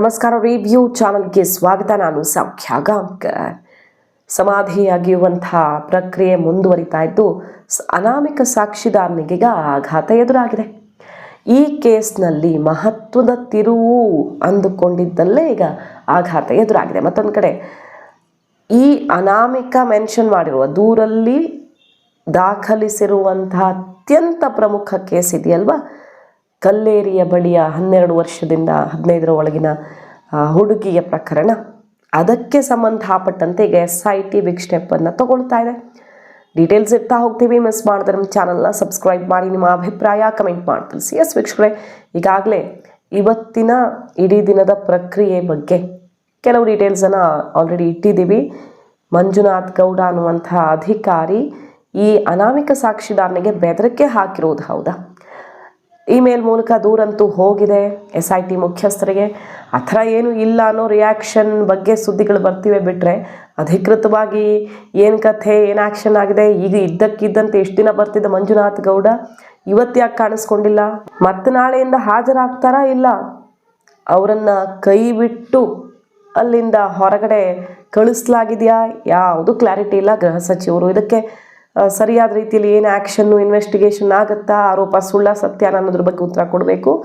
ನಮಸ್ಕಾರ ರಿವ್ಯೂ ಚಾನಲ್ಗೆ ಸ್ವಾಗತ. ನಾನು ಸೌಖ್ಯ ಗಾಂಕರ್ ಸಮಾಧಿ ಅಗಿಯುವಂತಹ ಪ್ರಕ್ರಿಯೆ ಮುಂದುವರಿತಾ ಇದ್ದು ಅನಾಮಿಕ ಸಾಕ್ಷಿದಾರನಿಗೆ ಆಘಾತ ಎದುರಾಗಿದೆ. ಈ ಕೇಸ್ನಲ್ಲಿ ಮಹತ್ವದ ತಿರುವು ಅಂದುಕೊಂಡಿದ್ದಲ್ಲೇ ಈಗ ಆಘಾತ ಎದುರಾಗಿದೆ. ಮತ್ತೊಂದು ಕಡೆ, ಈ ಅನಾಮಿಕ ಮೆನ್ಷನ್ ಮಾಡಿರುವ ದೂರಲ್ಲಿ ದಾಖಲಿಸಿರುವಂತಹ ಅತ್ಯಂತ ಪ್ರಮುಖ ಕೇಸ್ ಇದೆಯಲ್ವಾ? ಕಲ್ಲೇರಿಯ ಬಳಿಯ ಹನ್ನೆರಡು ವರ್ಷದಿಂದ ಹದಿನೈದರ ಒಳಗಿನ ಹುಡುಗಿಯ ಪ್ರಕರಣ. ಅದಕ್ಕೆ ಸಂಬಂಧಪಟ್ಟಂತೆ ಈಗ ಎಸ್ ಐ ಟಿ ಬಿಗ್ ಸ್ಟೆಪ್ಪನ್ನು ತಗೊಳ್ತಾ ಇದೆ. ಡೀಟೇಲ್ಸ್ ಇರ್ತಾ ಹೋಗ್ತೀವಿ. ಮಿಸ್ ಮಾಡಿದ್ರೆ ನಮ್ಮ ಚಾನಲ್ನ ಸಬ್ಸ್ಕ್ರೈಬ್ ಮಾಡಿ, ನಿಮ್ಮ ಅಭಿಪ್ರಾಯ ಕಮೆಂಟ್ ಮಾಡಿ ತಿಳಿಸಿ. ಎಸ್ ವೀಕ್ಷಕರೇ, ಈಗಾಗಲೇ ಇವತ್ತಿನ ಇಡೀ ದಿನದ ಪ್ರಕ್ರಿಯೆ ಬಗ್ಗೆ ಕೆಲವು ಡೀಟೇಲ್ಸನ್ನು ಆಲ್ರೆಡಿ ಇಟ್ಟಿದ್ದೀವಿ. ಮಂಜುನಾಥ್ ಗೌಡ ಅನ್ನುವಂಥ ಅಧಿಕಾರಿ ಈ ಅನಾಮಿಕ ಸಾಕ್ಷಿದಾರನಿಗೆ ಬೆದರಿಕೆ ಹಾಕಿರೋದು ಹೌದಾ? ಇಮೇಲ್ ಮೂಲಕ ದೂರಂತೂ ಹೋಗಿದೆ. ಎಸ್ ಐ ಟಿ ಮುಖ್ಯಸ್ಥರಿಗೆ ಆ ಥರ ಏನೂ ಇಲ್ಲ ಅನ್ನೋ ರಿಯಾಕ್ಷನ್ ಬಗ್ಗೆ ಸುದ್ದಿಗಳು ಬರ್ತಿವೆ ಬಿಟ್ಟರೆ ಅಧಿಕೃತವಾಗಿ ಏನು ಕಥೆ, ಏನು ಆ್ಯಕ್ಷನ್ ಆಗಿದೆ? ಈಗ ಇದ್ದಕ್ಕಿದ್ದಂತೆ ಎಷ್ಟು ದಿನ ಬರ್ತಿದ್ದ ಮಂಜುನಾಥ್ ಗೌಡ? ಇವತ್ತು ಯಾಕೆ ಕಾಣಿಸ್ಕೊಂಡಿಲ್ಲ? ಮತ್ತೆ ನಾಳೆಯಿಂದ ಹಾಜರಾಗ್ತಾರಾ ಇಲ್ಲ? ಅವರನ್ನು ಕೈ ಬಿಟ್ಟು ಅಲ್ಲಿಂದ ಹೊರಗಡೆ ಕಳಿಸ್ಲಾಗಿದೆಯಾ? ಯಾವುದು ಕ್ಲಾರಿಟಿ ಇಲ್ಲ ಗೃಹ ಸಚಿವರು. ಇದಕ್ಕೆ ಸರಿಯಾದ ರೀತಿಯಲ್ಲಿ ಏನು ಆ್ಯಕ್ಷನ್ನು ಇನ್ವೆಸ್ಟಿಗೇಷನ್ ಆಗುತ್ತಾ? ಆರೋಪ ಸುಳ್ಳ ಸತ್ಯ ಅನ್ನೋದ್ರ ಬಗ್ಗೆ ಉತ್ತರ ಕೊಡಬೇಕು.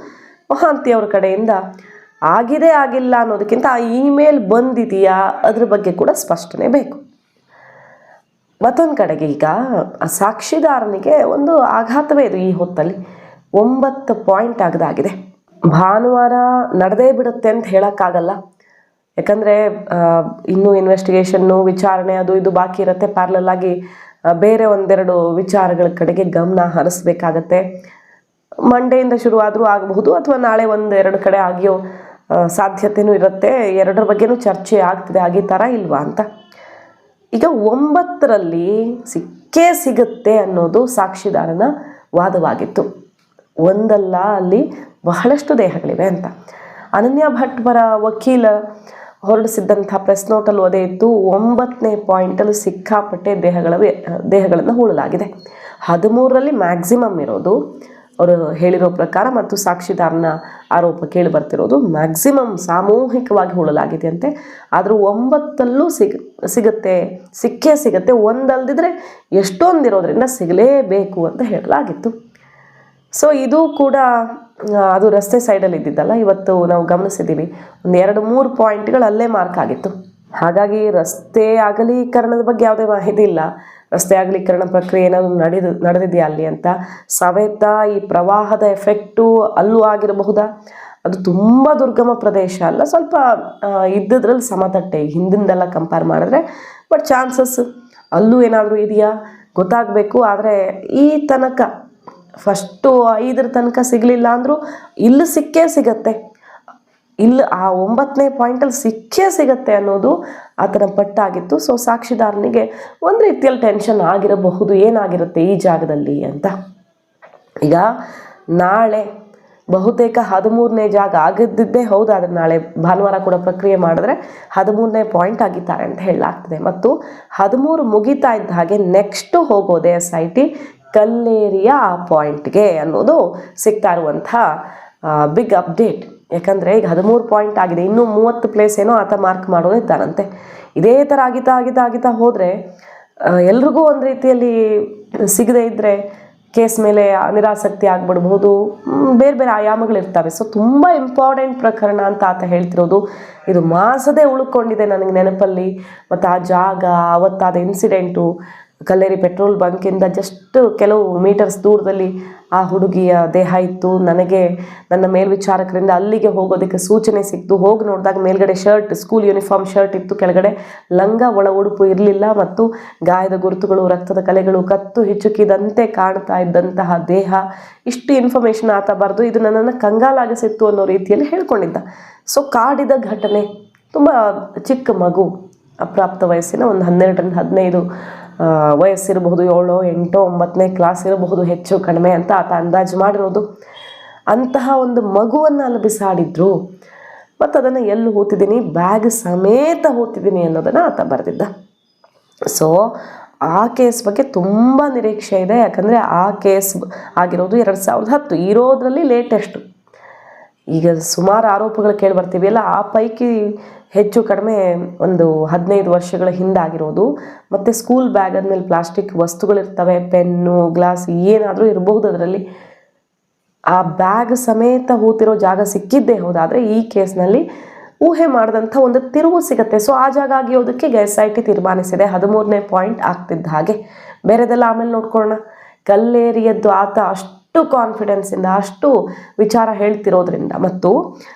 ಮಹಾಂತಿ ಅವ್ರ ಕಡೆಯಿಂದ ಆಗಿದೆ ಆಗಿಲ್ಲ ಅನ್ನೋದಕ್ಕಿಂತ ಆ ಇಮೇಲ್ ಬಂದಿದೆಯಾ? ಅದ್ರ ಬಗ್ಗೆ ಕೂಡ ಸ್ಪಷ್ಟನೆ ಬೇಕು. ಮತ್ತೊಂದು ಕಡೆಗೆ ಈಗ ಸಾಕ್ಷಿದಾರನಿಗೆ ಒಂದು ಆಘಾತವೇ ಇದು ಈ ಹೊತ್ತಲ್ಲಿ. ಒಂಬತ್ತು ಪಾಯಿಂಟ್ ಆಗದಾಗಿದೆ. ಭಾನುವಾರ ನಡೆದೇ ಬಿಡುತ್ತೆ ಅಂತ ಹೇಳೋಕ್ಕಾಗಲ್ಲ. ಯಾಕಂದರೆ ಇನ್ನೂ ಇನ್ವೆಸ್ಟಿಗೇಷನ್ನು ವಿಚಾರಣೆ ಅದು ಇದು ಬಾಕಿ ಇರುತ್ತೆ. ಪ್ಯಾರಲಲ್ ಆಗಿ ಆ, ಬೇರೆ ಒಂದೆರಡು ವಿಚಾರಗಳ ಕಡೆಗೆ ಗಮನ ಹರಿಸ್ಬೇಕಾಗತ್ತೆ. ಮಂಡೆಯಿಂದ ಶುರುವಾದರೂ ಆಗಬಹುದು, ಅಥವಾ ನಾಳೆ ಒಂದೆರಡು ಕಡೆ ಆಗಿಯೋ ಸಾಧ್ಯತೆಯೂ ಇರುತ್ತೆ. ಎರಡರ ಬಗ್ಗೆನೂ ಚರ್ಚೆ ಆಗ್ತದೆ ಆಗಿ ಥರ ಇಲ್ವಾ ಅಂತ. ಈಗ ಒಂಬತ್ತರಲ್ಲಿ ಸಿಕ್ಕೇ ಸಿಗುತ್ತೆ ಅನ್ನೋದು ಸಾಕ್ಷಿದಾರನ ವಾದವಾಗಿತ್ತು. ಒಂದಲ್ಲ ಅಲ್ಲಿ ಬಹಳಷ್ಟು ದೇಹಗಳಿವೆ ಅಂತ. ಅನನ್ಯ ಭಟ್ ಬರ ವಕೀಲ ಹೊರಡಿಸಿದ್ದಂಥ ಪ್ರೆಸ್ ನೋಟಲ್ಲಿ ಅದೇ ಇತ್ತು ಒಂಬತ್ತನೇ ಪಾಯಿಂಟಲ್ಲಿ ಸಿಕ್ಕಾಪಟ್ಟೆ ದೇಹಗಳ ದೇಹಗಳನ್ನು ಹೂಳಲಾಗಿದೆ. ಹದಿಮೂರರಲ್ಲಿ ಮ್ಯಾಕ್ಸಿಮಮ್ ಇರೋದು ಅವರು ಹೇಳಿರೋ ಪ್ರಕಾರ ಮತ್ತು ಸಾಕ್ಷಿದಾರನ ಆರೋಪ ಕೇಳಿ ಬರ್ತಿರೋದು ಮ್ಯಾಕ್ಸಿಮಮ್ ಸಾಮೂಹಿಕವಾಗಿ ಹೂಳಲಾಗಿದೆ ಅಂತೆ. ಆದರೂ ಒಂಬತ್ತಲ್ಲೂ ಸಿಗ್, ಸಿಗುತ್ತೆ, ಸಿಕ್ಕೇ ಸಿಗುತ್ತೆ, ಒಂದಲ್ದಿದ್ರೆ ಎಷ್ಟೊಂದಿರೋದ್ರಿಂದ ಸಿಗಲೇಬೇಕು ಅಂತ ಹೇಳಲಾಗಿತ್ತು. ಸೊ ಇದು ಕೂಡ ಅದು ರಸ್ತೆ ಸೈಡಲ್ಲಿ ಇದ್ದಿದ್ದಲ್ಲ. ಇವತ್ತು ನಾವು ಗಮನಿಸಿದ್ದೀವಿ. ಒಂದು ಎರಡು ಮೂರು ಪಾಯಿಂಟ್ಗಳು ಅಲ್ಲೇ ಮಾರ್ಕ್ ಆಗಿತ್ತು. ಹಾಗಾಗಿ ರಸ್ತೆ ಅಗಲೀಕರಣದ ಬಗ್ಗೆ ಯಾವುದೇ ಮಾಹಿತಿ ಇಲ್ಲ. ರಸ್ತೆ ಅಗಲೀಕರಣ ಪ್ರಕ್ರಿಯೆ ಏನಾದರೂ ನಡೆದು, ನಡೆದಿದೆಯಾ ಅಲ್ಲಿ ಅಂತ. ಸವೆತ ಈ ಪ್ರವಾಹದ ಎಫೆಕ್ಟು ಅಲ್ಲೂ ಆಗಿರಬಹುದಾ? ಅದು ತುಂಬ ದುರ್ಗಮ ಪ್ರದೇಶ ಅಲ್ಲ. ಸ್ವಲ್ಪ ಇದ್ದದ್ರಲ್ಲಿ ಸಮತಟ್ಟೆ. ಹಿಂದಿಂದೆಲ್ಲ ಕಂಪೇರ್ ಮಾಡಿದ್ರೆ ಬಟ್ ಚಾನ್ಸಸ್ ಅಲ್ಲೂ ಏನಾದರೂ ಇದೆಯಾ? ಗೊತ್ತಾಗಬೇಕು. ಆದರೆ ಈ ತನಕ ಫಸ್ಟು ಐದರ ತನಕ ಸಿಗಲಿಲ್ಲ ಅಂದರೂ ಇಲ್ಲಿ ಸಿಕ್ಕೇ ಸಿಗತ್ತೆ. ಇಲ್ಲಿ ಆ ಒಂಬತ್ತನೇ ಪಾಯಿಂಟಲ್ಲಿ ಸಿಕ್ಕೇ ಸಿಗತ್ತೆ ಅನ್ನೋದು ಆತನ ಪಟ್ಟಾಗಿತ್ತು. ಸೊ ಸಾಕ್ಷಿದಾರನಿಗೆ ಒಂದು ರೀತಿಯಲ್ಲಿ ಟೆನ್ಷನ್ ಆಗಿರಬಹುದು, ಏನಾಗಿರುತ್ತೆ ಈ ಜಾಗದಲ್ಲಿ ಅಂತ. ಈಗ ನಾಳೆ ಬಹುತೇಕ ಹದಿಮೂರನೇ ಜಾಗ ಆಗಿದ್ದಿದ್ದೇ ಹೌದು, ಆದರೆ ನಾಳೆ ಭಾನುವಾರ ಕೂಡ ಪ್ರಕ್ರಿಯೆ ಮಾಡಿದ್ರೆ ಹದಿಮೂರನೇ ಪಾಯಿಂಟ್ ಆಗಿದ್ದಾರೆ ಅಂತ ಹೇಳಲಾಗ್ತದೆ. ಮತ್ತು ಹದಿಮೂರು ಮುಗಿತಾ ಇದ್ದ ಹಾಗೆ ನೆಕ್ಸ್ಟು ಹೋಗೋದೆ ಎಸ್ ಐ ಟಿ ಕಲ್ಲೇರಿಯ ಆ ಪಾಯಿಂಟ್ಗೆ ಅನ್ನೋದು ಸಿಗ್ತಾ ಇರುವಂಥ ಬಿಗ್ ಅಪ್ಡೇಟ್ ಯಾಕಂದರೆ ಈಗ ಹದಿಮೂರು ಪಾಯಿಂಟ್ ಆಗಿದೆ, ಇನ್ನೂ ಮೂವತ್ತು ಪ್ಲೇಸ್ ಏನೋ ಆತ ಮಾರ್ಕ್ ಮಾಡೋದು ಇದ್ದಾರಂತೆ. ಇದೇ ಥರ ಆಗಿತಾ ಆಗಿತಾ ಆಗಿತಾ ಹೋದರೆ ಎಲ್ರಿಗೂ ಒಂದು ರೀತಿಯಲ್ಲಿ ಸಿಗದೇ ಇದ್ದರೆ ಕೇಸ್ ಮೇಲೆ ನಿರಾಸಕ್ತಿ ಆಗಿಬಿಡ್ಬೋದು ಬೇರೆ ಬೇರೆ ಆಯಾಮಗಳಿರ್ತವೆ ಸೊ ತುಂಬ ಇಂಪಾರ್ಟೆಂಟ್ ಪ್ರಕರಣ ಅಂತ ಆತ ಹೇಳ್ತಿರೋದು. ಇದು ಮಾಸದೇ ಉಳ್ಕೊಂಡಿದೆ ನನಗೆ ನೆನಪಲ್ಲಿ. ಮತ್ತು ಆ ಜಾಗ, ಅವತ್ತಾದ ಇನ್ಸಿಡೆಂಟು ಕಲ್ಲೇರಿ ಪೆಟ್ರೋಲ್ ಬಂಕಿಂದ ಜಸ್ಟ್ ಕೆಲವು ಮೀಟರ್ಸ್ ದೂರದಲ್ಲಿ ಆ ಹುಡುಗಿಯ ದೇಹ ಇತ್ತು. ನನಗೆ, ನನ್ನ ಮೇಲ್ವಿಚಾರಕರಿಂದ ಅಲ್ಲಿಗೆ ಹೋಗೋದಕ್ಕೆ ಸೂಚನೆ ಸಿಕ್ತು. ಹೋಗಿ ನೋಡಿದಾಗ ಮೇಲ್ಗಡೆ ಶರ್ಟ್, ಸ್ಕೂಲ್ ಯೂನಿಫಾರ್ಮ್ ಶರ್ಟ್ ಇತ್ತು. ಕೆಳಗಡೆ ಲಂಗ ಒಳ ಉಡುಪು ಇರಲಿಲ್ಲ ಮತ್ತು ಗಾಯದ ಗುರುತುಗಳು, ರಕ್ತದ ಕಲೆಗಳು, ಕತ್ತು ಹಿಚುಕಿದಂತೆ ಕಾಣ್ತಾ ಇದ್ದಂತಹ ದೇಹ. ಇಷ್ಟು ಇನ್ಫಾರ್ಮೇಷನ್ ಆತ ಬರೆದು ಇದು ನನ್ನನ್ನು ಕಂಗಾಲಾಗಿಸಿತ್ತು ಅನ್ನೋ ರೀತಿಯಲ್ಲಿ ಹೇಳ್ಕೊಂಡಿದ್ದ. ಸೊ ಕಾಡಿದ ಘಟನೆ. ತುಂಬ ಚಿಕ್ಕ ಮಗು. ಅಪ್ರಾಪ್ತ ವಯಸ್ಸಿನ ಒಂದು ಹನ್ನೆರಡರಿಂದ ಹದಿನೈದು ವಯಸ್ಸಿರಬಹುದು ಏಳು, ಎಂಟು, ಒಂಬತ್ತನೇ ಕ್ಲಾಸ್ ಇರಬಹುದು ಹೆಚ್ಚು ಕಡಿಮೆ ಅಂತ ಆತ ಅಂದಾಜು ಮಾಡಿರೋದು. ಅಂತಹ ಒಂದು ಮಗುವನ್ನು ಅಲ್ಲಿ ಬಿಸಾಡಿದ್ರು. ಮತ್ತು ಅದನ್ನು ಎಲ್ಲಿ ಹೂತಿದ್ದೀನಿ ಬ್ಯಾಗ್ ಸಮೇತ ಹೂತಿದ್ದೀನಿ ಅನ್ನೋದನ್ನು ಆತ ಬರೆದಿದ್ದ. ಸೊ ಆ ಕೇಸ್ ಬಗ್ಗೆ ತುಂಬ ನಿರೀಕ್ಷೆ ಇದೆ. ಯಾಕಂದರೆ ಆ ಕೇಸ್ ಆಗಿರೋದು ಎರಡು ಸಾವಿರದ ಹತ್ತು, ಇರೋದ್ರಲ್ಲಿ ಲೇಟೆಸ್ಟು ಈಗ ಸುಮಾರು ಆರೋಪಗಳು ಕೇಳಿ ಬರ್ತೀವಿ. ಅಲ್ಲ ಆ ಪೈಕಿ ಹೆಚ್ಚು ಕಡಿಮೆ ಒಂದು ಹದಿನೈದು ವರ್ಷಗಳ ಹಿಂದಾಗಿರೋದು ಮತ್ತು ಸ್ಕೂಲ್ ಬ್ಯಾಗ್ ಆದಮೇಲೆ ಪ್ಲಾಸ್ಟಿಕ್ ವಸ್ತುಗಳಿರ್ತವೆ ಪೆನ್ನು, ಗ್ಲಾಸ್ ಏನಾದರೂ ಇರಬಹುದು ಅದರಲ್ಲಿ. ಆ ಬ್ಯಾಗ್ ಸಮೇತ ಹೂತಿರೋ ಜಾಗ ಸಿಕ್ಕಿದ್ದೇ ಹೌದಾದರೆ ಈ ಕೇಸ್ನಲ್ಲಿ ಊಹೆ ಮಾಡಿದಂಥ ಒಂದು ತಿರುವು ಸಿಗುತ್ತೆ. ಸೊ ಆ ಜಾಗ ಆಗಿಯೋದಕ್ಕೆ ಎಸ್ ಐ ಟಿ ತೀರ್ಮಾನಿಸಿದೆ. ಹದಿಮೂರನೇ ಪಾಯಿಂಟ್ ಆಗ್ತಿದ್ದ ಹಾಗೆ. ಬೇರೆದೆಲ್ಲ ಆಮೇಲೆ ನೋಡ್ಕೊಳ್ಳೋಣ. ಕಲ್ಲೇರಿಯದ್ದು ಆತ ಅಷ್ಟು ಕಾನ್ಫಿಡೆನ್ಸಿಂದ ಅಷ್ಟು ವಿಚಾರ ಹೇಳ್ತಿರೋದ್ರಿಂದ. ಮತ್ತು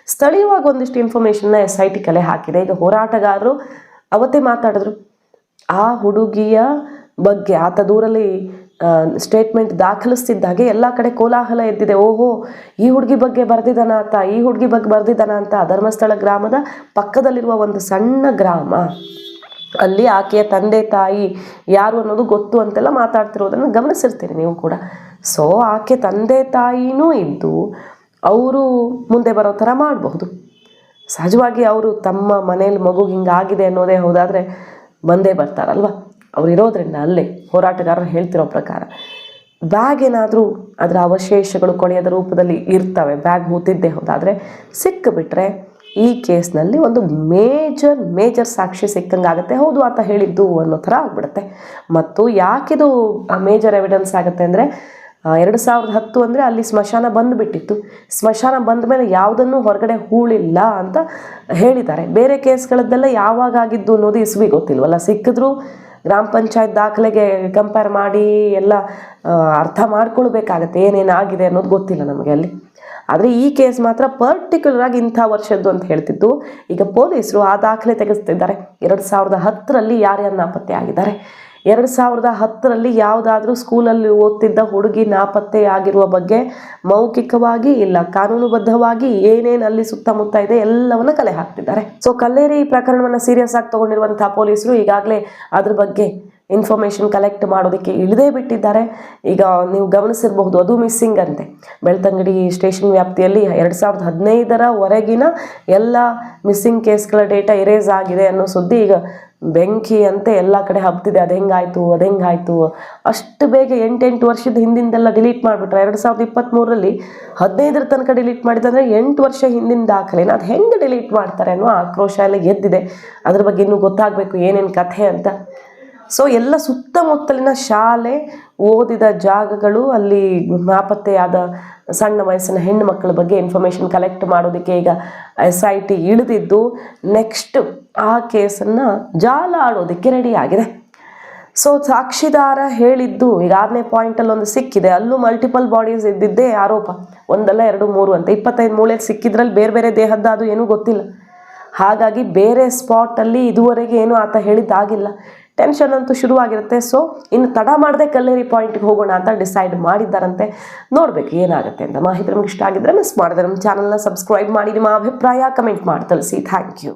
ಸ್ಥಳೀಯವಾಗಿ ಒಂದಿಷ್ಟು ಇನ್ಫಾರ್ಮೇಷನ್ನ ಎಸ್ ಐ ಟಿ ಕಲೆ ಹಾಕಿದೆ. ಈಗ ಹೋರಾಟಗಾರರು ಅವತ್ತೇ ಮಾತಾಡಿದ್ರು. ಆ ಹುಡುಗಿಯ ಬಗ್ಗೆ, ಆತ ದೂರಲ್ಲಿ ಸ್ಟೇಟ್ಮೆಂಟ್ ದಾಖಲಿಸ್ತಿದ್ದಾಗೆ ಎಲ್ಲ ಕಡೆ ಕೋಲಾಹಲ ಎದ್ದಿದೆ. ಓಹೋ, ಈ ಹುಡುಗಿ ಬಗ್ಗೆ ಬರೆದಿದ್ದಾನ ಅಂತ, ಈ ಹುಡುಗಿ ಬಗ್ಗೆ ಬರೆದಿದ್ದಾನ ಅಂತ ಧರ್ಮಸ್ಥಳ ಗ್ರಾಮದ ಪಕ್ಕದಲ್ಲಿರುವ ಒಂದು ಸಣ್ಣ ಗ್ರಾಮ. ಅಲ್ಲಿ ಆಕೆಯ ತಂದೆ ತಾಯಿ ಯಾರು ಅನ್ನೋದು ಗೊತ್ತು ಅಂತೆಲ್ಲ ಮಾತಾಡ್ತಿರೋದನ್ನು ಗಮನಿಸಿರ್ತೀರಿ ನೀವು ಕೂಡ. ಸೊ ಆಕೆ ತಂದೆ ತಾಯಿನೂ ಇದ್ದು ಅವರು ಮುಂದೆ ಬರೋ ಥರ ಮಾಡಬಹುದು. ಸಹಜವಾಗಿ ಅವರು ತಮ್ಮ ಮನೇಲಿ ಮಗು ಹಿಂಗಾಗಿದೆ ಅನ್ನೋದೇ ಹೌದಾದರೆ ಬಂದೇ ಬರ್ತಾರಲ್ವ? ಅವ್ರು ಇರೋದ್ರಿಂದ ಅಲ್ಲೇ ಹೋರಾಟಗಾರರು ಹೇಳ್ತಿರೋ ಪ್ರಕಾರ. ಬ್ಯಾಗ್ ಏನಾದರೂ ಅದರ ಅವಶೇಷಗಳು ಕೊಳೆಯದ ರೂಪದಲ್ಲಿ ಇರ್ತವೆ. ಬ್ಯಾಗ್ ಹೂತಿದ್ದೇ ಹೌದಾದರೆ ಸಿಕ್ಕಿಬಿಟ್ರೆ ಈ ಕೇಸ್ನಲ್ಲಿ ಒಂದು ಮೇಜರ್ ಮೇಜರ್ ಸಾಕ್ಷಿ ಸಿಕ್ಕಂಗಾಗುತ್ತೆ. ಹೌದು, ಆತ ಹೇಳಿದ್ದು ಅನ್ನೋ ಥರ ಆಗ್ಬಿಡುತ್ತೆ. ಮತ್ತು ಯಾಕಿದು ಮೇಜರ್ ಎವಿಡೆನ್ಸ್ ಆಗುತ್ತೆ ಅಂದರೆ ಎರಡು ಸಾವಿರದ ಹತ್ತು ಅಂದರೆ ಅಲ್ಲಿ ಸ್ಮಶಾನ ಬಂದುಬಿಟ್ಟಿತ್ತು. ಸ್ಮಶಾನ ಬಂದ ಮೇಲೆ ಯಾವುದನ್ನು ಹೊರಗಡೆ ಹೂಳಿಲ್ಲ ಅಂತ ಹೇಳಿದ್ದಾರೆ. ಬೇರೆ ಕೇಸ್ಗಳದ್ದೆಲ್ಲ ಯಾವಾಗ ಆಗಿದ್ದು ಅನ್ನೋದು ಇಸ್ವಿ ಗೊತ್ತಿಲ್ವಲ್ಲ? ಸಿಕ್ಕಿದ್ರು ಗ್ರಾಮ ಪಂಚಾಯತ್ ದಾಖಲೆಗೆ ಕಂಪೇರ್ ಮಾಡಿ ಎಲ್ಲ ಅರ್ಥ ಮಾಡ್ಕೊಳ್ಬೇಕಾಗತ್ತೆ, ಏನೇನು ಆಗಿದೆ ಅನ್ನೋದು ಗೊತ್ತಿಲ್ಲ ನಮಗೆ ಅಲ್ಲಿ. ಆದರೆ ಈ ಕೇಸ್ ಮಾತ್ರ ಪರ್ಟಿಕ್ಯುಲರ್ ಆಗಿ ಇಂಥ ವರ್ಷದ್ದು ಅಂತ ಹೇಳ್ತಿದ್ದು. ಈಗ ಪೊಲೀಸರು ಆ ದಾಖಲೆ ತೆಗೆಸ್ತಿದ್ದಾರೆ. ಎರಡು ಸಾವಿರದ ಹತ್ತರಲ್ಲಿ ಯಾರ್ಯಾರು ನಾಪತ್ತೆ ಆಗಿದ್ದಾರೆ? ಎರಡು ಸಾವಿರದ ಹತ್ತರಲ್ಲಿ ಯಾವುದಾದ್ರೂ ಸ್ಕೂಲಲ್ಲಿ ಓದ್ತಿದ್ದ ಹುಡುಗಿ ನಾಪತ್ತೆಯಾಗಿರುವ ಬಗ್ಗೆ ಮೌಖಿಕವಾಗಿ ಇಲ್ಲ, ಕಾನೂನುಬದ್ಧವಾಗಿ ಏನೇನು ಅಲ್ಲಿ ಸುತ್ತಮುತ್ತ ಇದೆ ಎಲ್ಲವನ್ನ ಕಲೆ ಹಾಕ್ತಿದ್ದಾರೆ. ಸೊ ಕಲ್ಲೇರಿ ಪ್ರಕರಣವನ್ನು ಸೀರಿಯಸ್ ಆಗಿ ತಗೊಂಡಿರುವಂತಹ ಪೊಲೀಸರು ಈಗಾಗಲೇ ಅದ್ರ ಬಗ್ಗೆ ಇನ್ಫಾರ್ಮೇಷನ್ ಕಲೆಕ್ಟ್ ಮಾಡೋದಕ್ಕೆ ಇಳಿದೇ ಬಿಟ್ಟಿದ್ದಾರೆ. ಈಗ ನೀವು ಗಮನಿಸಿರಬಹುದು, ಅದು ಮಿಸ್ಸಿಂಗ್ ಅಂತೆ. ಬೆಳ್ತಂಗಡಿ ಸ್ಟೇಷನ್ ವ್ಯಾಪ್ತಿಯಲ್ಲಿ ಎರಡು ಸಾವಿರದ ಹದಿನೈದರವರೆಗಿನ ಎಲ್ಲ ಮಿಸ್ಸಿಂಗ್ ಕೇಸ್ಗಳ ಡೇಟಾ ಇರೇಸ್ ಆಗಿದೆ ಅನ್ನೋ ಸುದ್ದಿ ಈಗ ಬೆಂಕಿ ಅಂತ ಎಲ್ಲ ಕಡೆ ಹಬ್ತಿದೆ ಅದು ಹೆಂಗಾಯ್ತು ಅದು ಹೆಂಗಾಯ್ತು. ಅಷ್ಟು ಬೇಗ ಎಂಟೆಂಟು ವರ್ಷದ ಹಿಂದಿಂದೆಲ್ಲ ಡಿಲೀಟ್ ಮಾಡಿಬಿಟ್ರೆ. ಎರಡು ಸಾವಿರದ ಇಪ್ಪತ್ತ್ಮೂರರಲ್ಲಿ ಹದಿನೈದರ ತನಕ ಡಿಲೀಟ್ ಮಾಡಿದಂದರೆ ಎಂಟು ವರ್ಷ ಹಿಂದಿನ ದಾಖಲೆನ ಅದು ಹೆಂಗೆ ಡಿಲೀಟ್ ಮಾಡ್ತಾರೆ ಅನ್ನೋ ಆಕ್ರೋಶ ಎಲ್ಲ ಎದ್ದಿದೆ. ಅದ್ರ ಬಗ್ಗೆ ಇನ್ನೂ ಗೊತ್ತಾಗಬೇಕು ಏನೇನು ಕಥೆ ಅಂತ. ಸೊ ಎಲ್ಲ ಸುತ್ತಮುತ್ತಲಿನ ಶಾಲೆ ಓದಿದ ಜಾಗಗಳು ಅಲ್ಲಿ ನಾಪತ್ತೆಯಾದ ಸಣ್ಣ ವಯಸ್ಸಿನ ಹೆಣ್ಣು ಮಕ್ಕಳ ಬಗ್ಗೆ ಇನ್ಫಾರ್ಮೇಷನ್ ಕಲೆಕ್ಟ್ ಮಾಡೋದಕ್ಕೆ ಈಗ ಎಸ್ ಐ ಟಿ ಇಳಿದಿದ್ದು ನೆಕ್ಸ್ಟ್ ಆ ಕೇಸನ್ನು ಜಾಲ ಆಡೋದಕ್ಕೆ ರೆಡಿ ಸೊ ಸಾಕ್ಷಿದಾರ ಹೇಳಿದ್ದು ಈಗ ಆರನೇ ಪಾಯಿಂಟಲ್ಲಿ ಒಂದು ಸಿಕ್ಕಿದೆ. ಅಲ್ಲೂ ಮಲ್ಟಿಪಲ್ ಬಾಡೀಸ್ ಇದ್ದಿದ್ದೇ ಆರೋಪ. ಒಂದಲ್ಲ, ಎರಡು, ಮೂರು ಅಂತ. ಇಪ್ಪತ್ತೈದು ಮೂಳೆಯಲ್ಲಿ ಸಿಕ್ಕಿದ್ರಲ್ಲಿ ಬೇರೆ ಬೇರೆ ದೇಹದ ಅದು ಏನೂ ಗೊತ್ತಿಲ್ಲ. ಹಾಗಾಗಿ ಬೇರೆ ಸ್ಪಾಟಲ್ಲಿ ಇದುವರೆಗೆ ಏನು ಆತ ಹೇಳಿದ್ದಾಗಿಲ್ಲ. ಟೆನ್ಷನ್ ಅಂತೂ ಶುರುವಾಗಿರುತ್ತೆ. ಸೊ ಇನ್ನು ತಡ ಮಾಡದೆ ಕಲ್ಲೇರಿ ಪಾಯಿಂಟ್ಗೆ ಹೋಗೋಣ ಅಂತ ಡಿಸೈಡ್ ಮಾಡಿದ್ದಾರಂತೆ. ನೋಡಬೇಕು ಏನಾಗುತ್ತೆ ಅಂತ. ಮಾಹಿತಿ ನಮ್ಗೆ ಇಷ್ಟ ಆಗಿದ್ರೆ ಮಿಸ್ ಮಾಡಿದ್ರೆ ನಮ್ಮ ಚಾನಲ್ನ ಸಬ್ಸ್ಕ್ರೈಬ್ ಮಾಡಿ. ನಿಮ್ಮ ಅಭಿಪ್ರಾಯ ಕಮೆಂಟ್ ಮಾಡಿ. ತಿಳಿಸಿ. Thank you